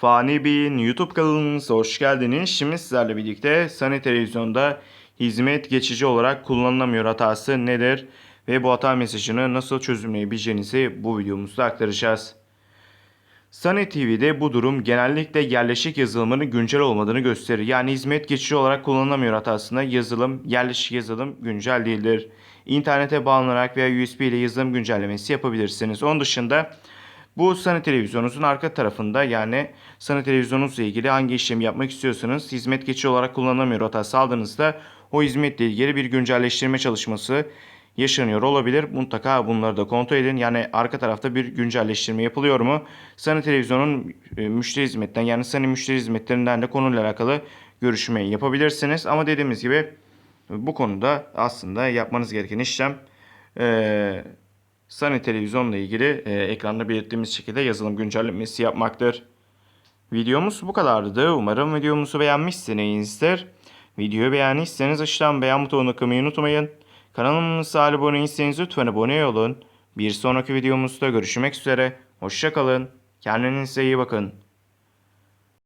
Fani Bey'in YouTube kanalımıza hoş geldiniz. Şimdi sizlerle birlikte Sani Televizyon'da hizmet geçici olarak kullanılamıyor hatası nedir ve bu hata mesajını nasıl çözümleyebileceğinizi bu videomuzda aktaracağız. Sunny TV'de bu durum genellikle yerleşik yazılımının güncel olmadığını gösterir. Yani hizmet geçici olarak kullanılamıyor hatasında yazılım, yerleşik yazılım güncel değildir. İnternete bağlanarak veya USB ile yazılım güncellemesi yapabilirsiniz. Onun dışında bu Sunny televizyonunuzun arka tarafında yani Sunny televizyonunuzla ilgili hangi işlemi yapmak istiyorsanız hizmet geçici olarak kullanılamıyor hatası aldığınızda o hizmetle ilgili bir güncelleştirme çalışması yaşanıyor olabilir. Mutlaka bunları da kontrol edin. Yani arka tarafta bir güncelleştirme yapılıyor mu? Sunny Televizyon'un e, müşteri hizmetten yani Sunny müşteri hizmetlerinden de konuyla alakalı görüşmeyi yapabilirsiniz. Ama dediğimiz gibi bu konuda aslında yapmanız gereken işlem e, Sunny Televizyon'la ilgili e, ekranda belirttiğimiz şekilde yazılım güncellemesi yapmaktır. Videomuz bu kadardı. Umarım videomuzu beğenmişsinizdir. Videoyu beğendiyseniz aşağıdan beğen butonuna kılmayı unutmayın. Kanalımıza abone değilseniz lütfen abone olun. Bir sonraki videomuzda görüşmek üzere. Hoşçakalın. Kendinize iyi bakın.